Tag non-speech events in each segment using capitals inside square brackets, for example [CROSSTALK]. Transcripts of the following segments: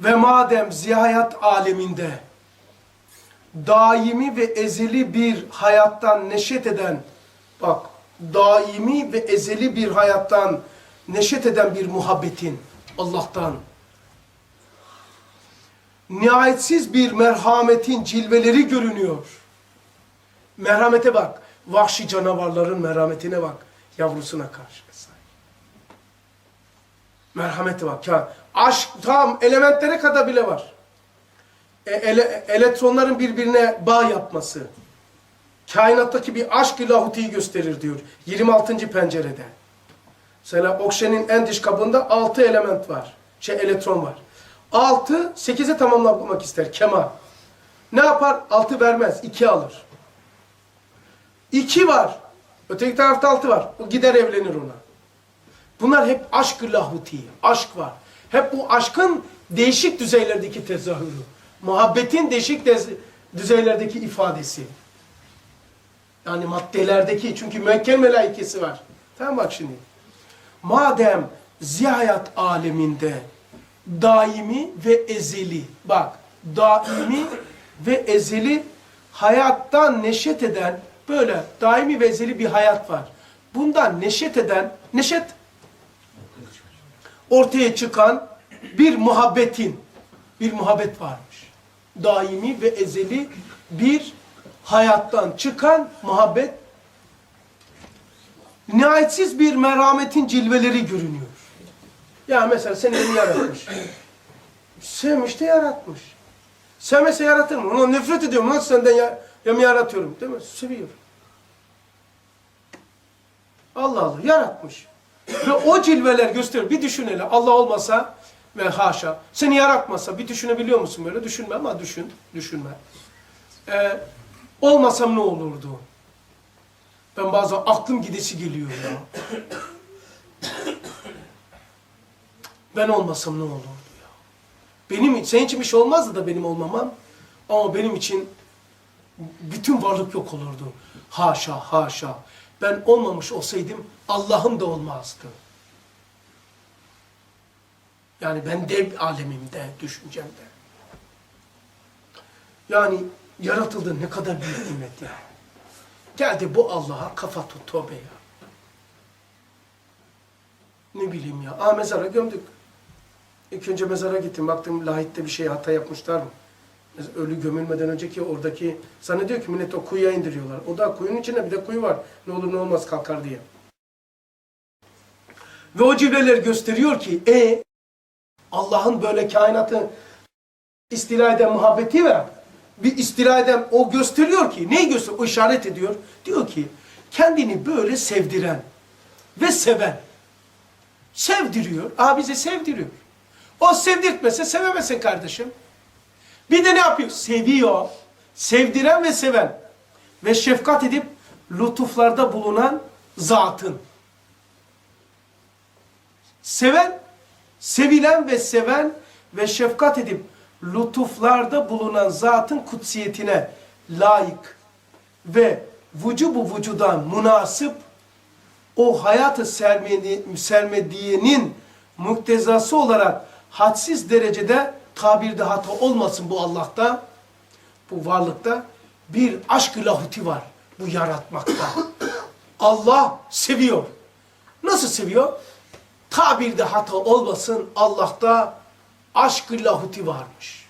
Ve madem zihayat aleminde daimi ve ezeli bir hayattan neşet eden, bak daimi ve ezeli bir hayattan neşet eden bir muhabbetin Allah'tan, nihayetsiz bir merhametin cilveleri görünüyor. Merhamete bak, vahşi canavarların merhametine bak, yavrusuna karşı. Merhamete bak ya, aşk tam elementlere kadar bile var e, ele- elektronların birbirine bağ yapması, kainattaki bir aşk ilahutiyi gösterir diyor 26. pencerede. Mesela oksijenin en dış kabında 6 element var. Şey elektron var. 6 8'e tamamlamak ister kemal. Ne yapar? 6 vermez. 2 alır. 2 var. Öteki tarafta 6 var. O gider evlenir ona. Bunlar hep aşk-ı lahuti. Aşk var. Hep bu aşkın değişik düzeylerdeki tezahürü. Muhabbetin değişik düzeylerdeki ifadesi. Yani maddelerdeki çünkü müekkel melaikesi var. Tamam bak şimdi. Madem zihayat aleminde daimi ve ezeli bak daimi ve ezeli hayattan neşet eden böyle daimi ve ezeli bir hayat var. Bundan neşet eden neşet ortaya çıkan bir muhabbetin bir muhabbet varmış. Daimi ve ezeli bir hayattan çıkan muhabbet nihayetsiz bir merhametin cilveleri görünüyor. Ya mesela seni beni yaratmış. Sevmiş de yaratmış. Sevmese yaratır mı? Ona nefret ediyorum. Nasıl senden ya, ya yaratıyorum? Değil mi? Seviyor. Allah Allah yaratmış. Ve o cilveler gösteriyor. Bir düşün hele Allah olmasa ve haşa seni yaratmasa bir düşünebiliyor musun böyle? Düşünme ama düşün. Düşünme. Ee, olmasam ne olurdu? Ben bazen aklım gidesi geliyor ya. Ben olmasam ne olurdu ya? Benim senin için bir şey olmazdı da benim olmamam. Ama benim için bütün varlık yok olurdu. Haşa, haşa. Ben olmamış olsaydım Allah'ım da olmazdı. Yani ben dev alemimde, düşüncemde. Yani yaratıldı ne kadar büyük nimet ya. Geldi bu Allah'a kafa tut tövbe ya. Ne bileyim ya. Aa mezara gömdük. İlk önce mezara gittim. Baktım lahitte bir şey hata yapmışlar mı? Ölü gömülmeden önceki oradaki zannediyor ki millet o kuyuya indiriyorlar. O da kuyunun içinde bir de kuyu var. Ne olur ne olmaz kalkar diye. Ve o cibreler gösteriyor ki e Allah'ın böyle kainatı istila eden muhabbeti var. Bir istila eden o gösteriyor ki neyi gösteriyor? O işaret ediyor. Diyor ki kendini böyle sevdiren ve seven sevdiriyor. Aa bizi sevdiriyor. O sevdirtmese sevemesin kardeşim. Bir de ne yapıyor? Seviyor. Sevdiren ve seven. Ve şefkat edip lütuflarda bulunan zatın. Seven, sevilen ve seven ve şefkat edip lütuflarda bulunan zatın kutsiyetine layık ve vücubu vücudan münasip o hayatı sermedi, sermediğinin muktezası olarak hadsiz derecede tabirde hata olmasın bu Allah'ta, bu varlıkta bir aşk-ı lahuti var bu yaratmakta. [COUGHS] Allah seviyor. Nasıl seviyor? Tabirde hata olmasın Allah'ta aşk-ı lahuti varmış.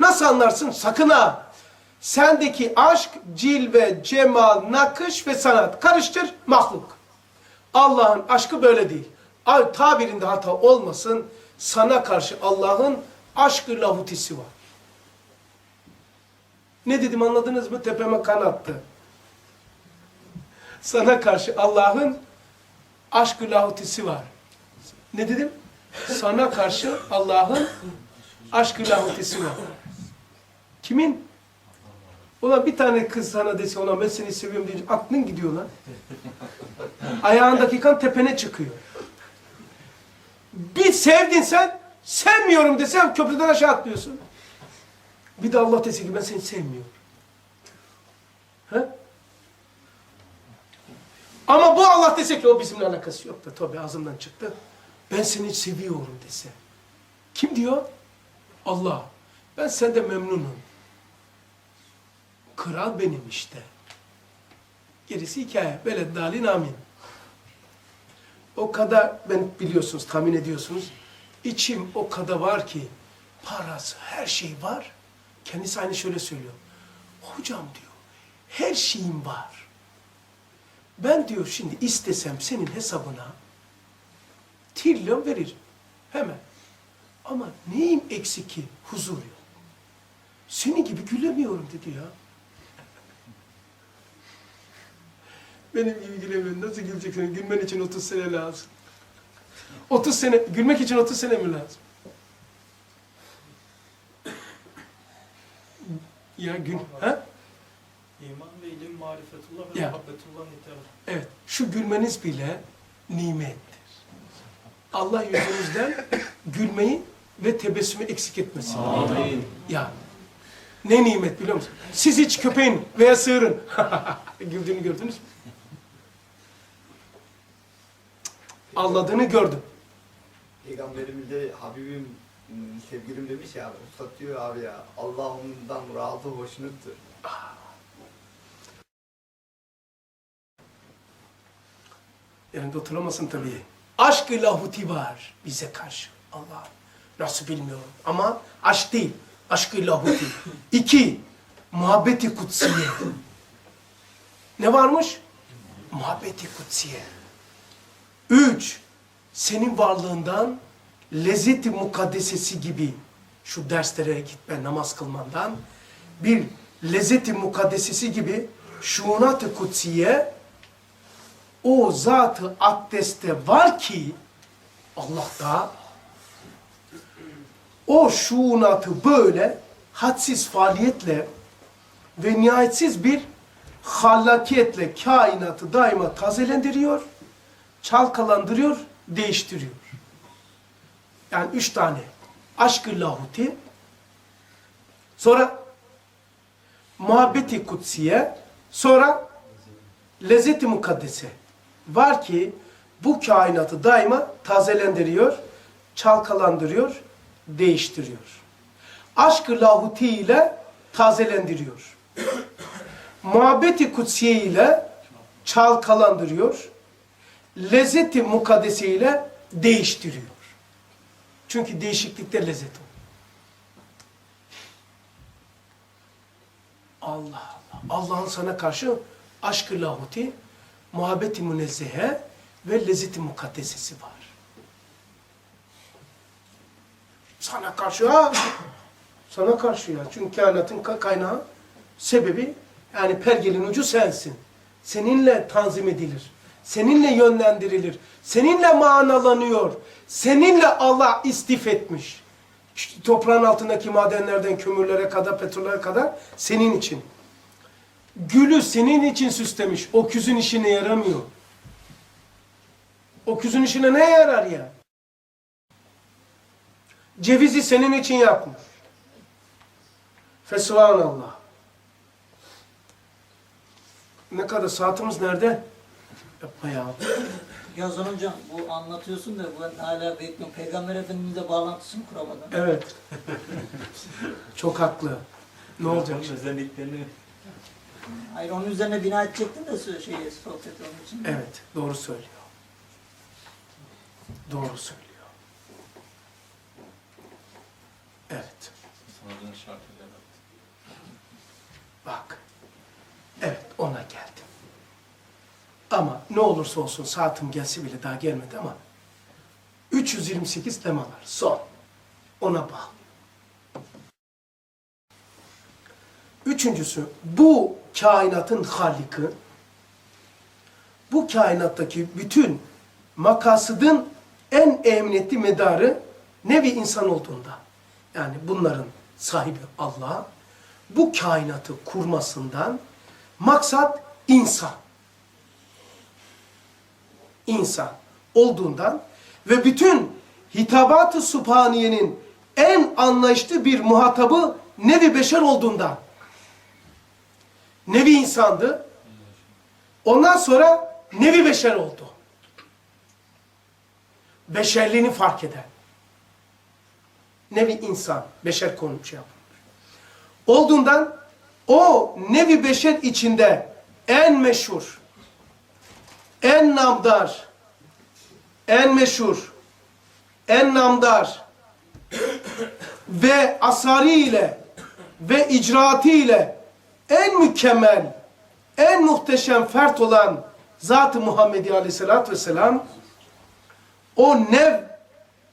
Nasıl anlarsın? Sakın ha! Sendeki aşk, cilve, cemal, nakış ve sanat. Karıştır, mahluk. Allah'ın aşkı böyle değil. Tabirinde hata olmasın, sana karşı Allah'ın aşk-ı lahutisi var. Ne dedim anladınız mı? Tepeme kan attı. Sana karşı Allah'ın aşk-ı lahutisi var. Ne dedim? Sana karşı Allah'ın aşk-ı lahutisi var. Kimin? Ulan bir tane kız sana dese ulan ben seni seviyorum deyince aklın gidiyor lan. Ayağındaki kan tepene çıkıyor. Bir sevdin sen, sevmiyorum desem köprüden aşağı atlıyorsun. Bir de Allah dese ki ben seni sevmiyorum. He? Ama bu Allah dese ki o bizimle alakası yok da tabii ağzımdan çıktı. Ben seni seviyorum dese. Kim diyor? Allah ben sende memnunum. Kral benim işte. Gerisi hikaye. Böyle dalin amin. O kadar ben biliyorsunuz, tahmin ediyorsunuz. İçim o kadar var ki parası, her şey var. Kendisi aynı şöyle söylüyor. Hocam diyor, her şeyim var. Ben diyor şimdi istesem senin hesabına trilyon veririm. Hemen. Ama neyim eksik ki? Huzur yok. Senin gibi gülemiyorum dedi ya. Benim gibi gülemiyorsun. Nasıl güleceksin? Gülmen için 30 sene lazım. 30 sene, gülmek için 30 sene mi lazım? Ya gün, ha? İman ve ilim, marifetullah ve muhabbetullah yeter. Evet, şu gülmeniz bile nimettir. Allah yüzünüzden [COUGHS] gülmeyi ve tebessümü eksik etmesin. Amin. Ya, ne nimet biliyor musun? Siz hiç köpeğin veya sığırın [LAUGHS] güldüğünü gördünüz mü? Ağladığını gördüm. Peygamberimiz de Habibim, m, sevgilim demiş ya, Üstad diyor abi ya, Allah ondan razı hoşnuttur. Yanında oturamazsın tabii. Aşk-ı lahuti var bize karşı. Allah nasıl bilmiyorum ama aşk değil. Aşk-ı lahuti. [LAUGHS] İki, muhabbeti kutsiye. Ne varmış? Muhabbeti kutsiye. Üç, senin varlığından lezzeti mukaddesesi gibi şu derslere gitme, namaz kılmandan. Bir lezzeti mukaddesesi gibi şuunat-ı kutsiye o zatı akdeste var ki Allah'ta o şuunatı böyle hadsiz faaliyetle ve nihayetsiz bir hallakiyetle kainatı daima tazelendiriyor, çalkalandırıyor, değiştiriyor. Yani üç tane. Aşk-ı lahuti, sonra muhabbeti kutsiye, sonra lezzeti mukaddese var ki bu kainatı daima tazelendiriyor, çalkalandırıyor, değiştiriyor. Aşk-ı lahuti ile tazelendiriyor. Muhabbeti kutsiye ile çalkalandırıyor. Lezzeti mukaddese ile değiştiriyor. Çünkü değişiklikte lezzet olur. Allah Allah. Allah'ın sana karşı aşk-ı lahuti, muhabbeti münezzehe ve lezzeti mukaddesesi var. Sana karşı ha, sana karşı ya. Çünkü kainatın ka- kaynağı, sebebi yani pergelin ucu sensin. Seninle tanzim edilir. Seninle yönlendirilir. Seninle manalanıyor. Seninle Allah istif etmiş. Toprağın altındaki madenlerden kömürlere kadar, petrollere kadar senin için. Gülü senin için süslemiş. O küzün işine yaramıyor. O küzün işine ne yarar ya? Cevizi senin için yapmış. Fesubhanallah. Ne kadar saatimiz nerede? Yapma ya. Yazan hocam bu anlatıyorsun da ben hala bekliyorum. Peygamber Efendimiz'le bağlantısını kuramadım. Evet. Çok haklı. Ne olacak şimdi? özelliklerini Hayır onun üzerine bina edecektim de şeyi sohbet onun için. Evet, doğru söylüyor. Doğru söylüyor. Evet. Bak. Evet, ona geldim. Ne olursa olsun saatim gelse bile daha gelmedi ama 328 lemalar son. Ona bağlı. Üçüncüsü bu kainatın haliki bu kainattaki bütün makasıdın en emniyetli medarı nevi insan olduğunda yani bunların sahibi Allah bu kainatı kurmasından maksat insan. İnsan olduğundan ve bütün hitabat-ı subhaniyenin en anlayışlı bir muhatabı nevi beşer olduğundan. Nevi insandı. Ondan sonra nevi beşer oldu. Beşerliğini fark eden. nevi insan, beşer konu şey yapılmış. Olduğundan o nevi beşer içinde en meşhur, en namdar, en meşhur, en namdar ve asari ile ve icraatı ile en mükemmel, en muhteşem fert olan Zat-ı Muhammedi Aleyhisselatü Vesselam o nev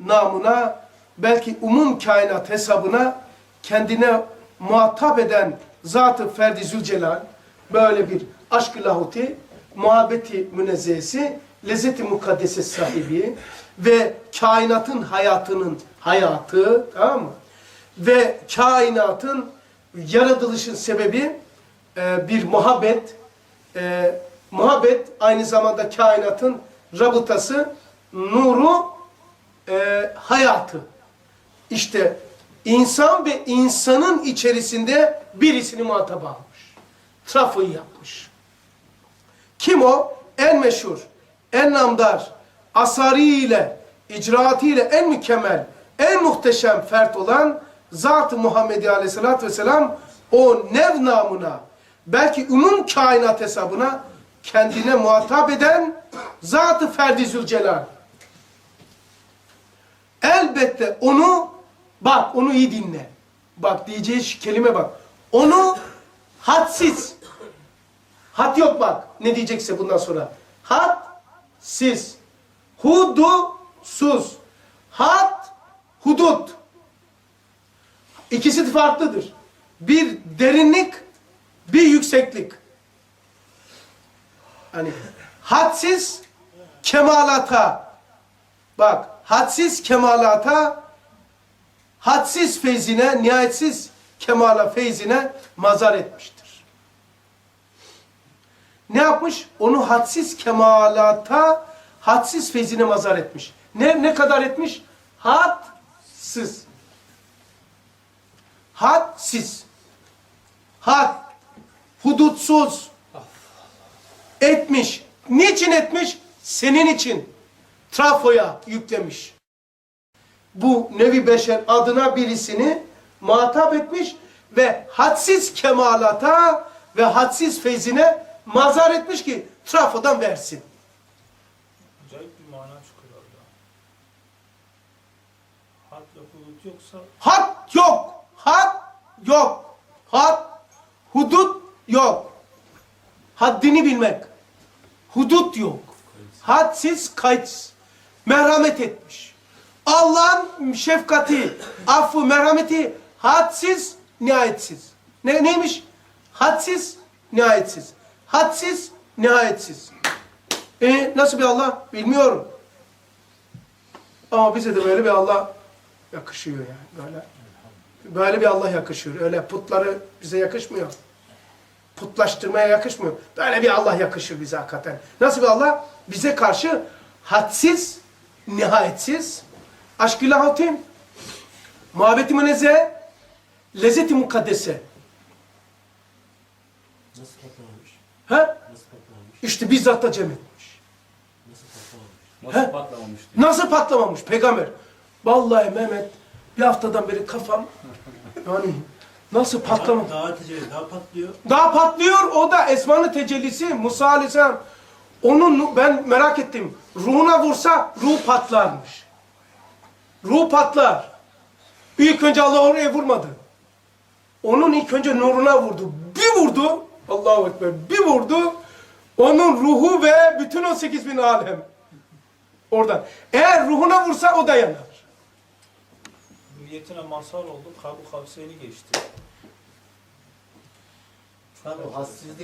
namına belki umum kainat hesabına kendine muhatap eden Zat-ı Ferdi Zülcelal böyle bir aşk-ı lahuti, muhabbeti münezzehesi, lezzeti mukaddese sahibi ve kainatın hayatının hayatı tamam mı? Ve kainatın yaratılışın sebebi e, bir muhabbet, e, muhabbet aynı zamanda kainatın rabıtası, nuru, e, hayatı. İşte insan ve insanın içerisinde birisini muhatap almış. Trafoyu yapmış. Kim o? En meşhur, en namdar, asari ile, icraatı ile en mükemmel, en muhteşem fert olan Zat-ı Muhammedi Aleyhisselatü Vesselam o nev namına, belki umum kainat hesabına kendine muhatap eden Zat-ı Ferdi Zülcelal. Elbette onu, bak onu iyi dinle. Bak diyeceği kelime bak. Onu hadsiz, Had yok bak. Ne diyecekse bundan sonra. Had, siz. Hudu, sus. Had, hudut. İkisi farklıdır. Bir derinlik, bir yükseklik. Hani hadsiz kemalata. Bak, hadsiz kemalata, hadsiz feyzine, nihayetsiz kemala feyzine mazar etmiştir. Ne yapmış? Onu hadsiz kemalata, hadsiz feyzine mazar etmiş. Ne, ne kadar etmiş? Hadsiz. Hadsiz. Had. Hudutsuz. Etmiş. Niçin etmiş? Senin için. Trafoya yüklemiş. Bu nevi beşer adına birisini muhatap etmiş ve hadsiz kemalata ve hadsiz feyzine mazar etmiş ki trafodan versin. Acayip bir mana çıkıyor orada. Hat ve bulut yoksa Had yok. Had yok. Had, hudut yok. Haddini bilmek. Hudut yok. Hadsiz, kayıtsız. Merhamet etmiş. Allah'ın şefkati, affı, merhameti hadsiz, nihayetsiz. Ne, neymiş? Hadsiz, nihayetsiz. Hadsiz, nihayetsiz. E nasıl bir Allah? Bilmiyorum. Ama bize de böyle bir Allah yakışıyor yani böyle. Böyle bir Allah yakışıyor. Öyle putları bize yakışmıyor. Putlaştırmaya yakışmıyor. Böyle bir Allah yakışır bize hakikaten. Nasıl bir Allah? Bize karşı hadsiz, nihayetsiz, aşk-ı lahutim, muhabbeti münezzeh, lezzeti mukaddese. Nasıl patlamamış? İşte bizzat da cem etmiş. Nasıl patlamamış? He? Nasıl patlamamış? diyor. Nasıl patlamamış peygamber? Vallahi Mehmet bir haftadan beri kafam yani nasıl patlamamış? Daha, daha tecrübe, daha patlıyor. Daha patlıyor o da Esma'nın tecellisi Musa Aleyhisselam. Onun ben merak ettim. Ruhuna vursa ruh patlarmış. Ruh patlar. İlk önce Allah oraya vurmadı. Onun ilk önce nuruna vurdu. Bir vurdu. Allahu Ekber. Bir vurdu. Onun ruhu ve bütün o sekiz bin alem. Oradan. Eğer ruhuna vursa o da yanar. niyetine mazhar oldu. Kabu Kavseyni geçti. Tabii o hassizlik